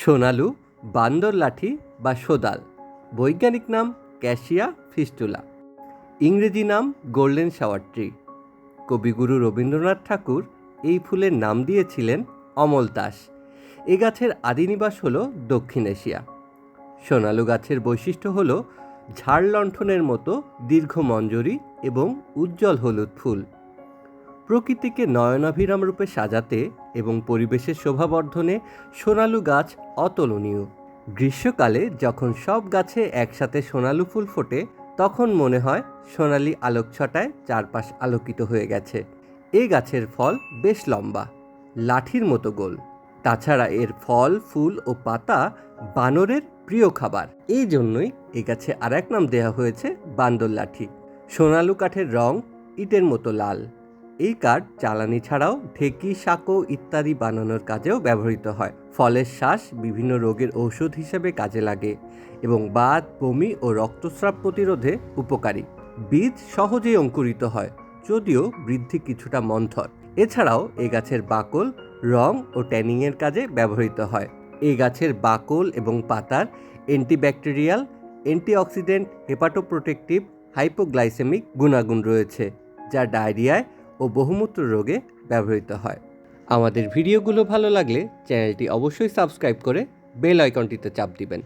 সোনালু, বান্দর লাঠি বা সোদাল। বৈজ্ঞানিক নাম ক্যাশিয়া ফিস্টুলা। ইংরেজি নাম গোল্ডেন শাওয়ার ট্রি। কবিগুরু রবীন্দ্রনাথ ঠাকুর এই ফুলের নাম দিয়েছিলেন অমল দাস। এ গাছের আদি নিবাস হল দক্ষিণ এশিয়া। সোনালু গাছের বৈশিষ্ট্য হল ঝাড় লণ্ঠনের মতো দীর্ঘ মঞ্জরি এবং উজ্জ্বল হলুদ ফুল। প্রকৃতিকে নয়নাভিরাম রূপে সাজাতে এবং পরিবেশের শোভাবর্ধনে সোনালু গাছ অতুলনীয়। গ্রীষ্মকালে যখন সব গাছে একসাথে সোনালু ফুল ফোটে, তখন মনে হয় সোনালি আলোকছটায় চারপাশ আলোকিত হয়ে গেছে। এ গাছের ফল বেশ লম্বা, লাঠির মতো গোল। তাছাড়া এর ফল, ফুল ও পাতা বানরের প্রিয় খাবার। এই জন্যই এ গাছে আর এক নাম দেওয়া হয়েছে বান্দর লাঠি সোনালু কাঠের রং ইটের মতো লাল। এই কাঠ জ্বালানি ছাড়াও ঢেকি সাঁকো ইত্যাদি বানানোর কাজেও ব্যবহৃত হয়। ফলের শ্বাস বিভিন্ন রোগের ঔষধ হিসেবে কাজে লাগে এবং বাত, বমি ও রক্তস্রাব প্রতিরোধে উপকারী। বীজ সহজেই অঙ্কুরিত হয়, যদিও বৃদ্ধি কিছুটা মন্থর। এছাড়াও এই গাছের বাকল, রং ও ট্যানিংয়ের কাজে ব্যবহৃত হয়। এই গাছের বাকল এবং পাতার অ্যান্টিব্যাকটেরিয়াল, অ্যান্টিঅক্সিডেন্ট, হেপাটোপ্রোটেক্টিভ, হাইপোগ্লাইসেমিক গুণাগুণ রয়েছে, যা ডায়রিয়ায় ও বহুমূত্র রোগে ব্যবহৃত হয়। আমাদের ভিডিওগুলো ভালো লাগলে চ্যানেলটি অবশ্যই সাবস্ক্রাইব করে বেল আইকনটিতে চাপ দিবেন।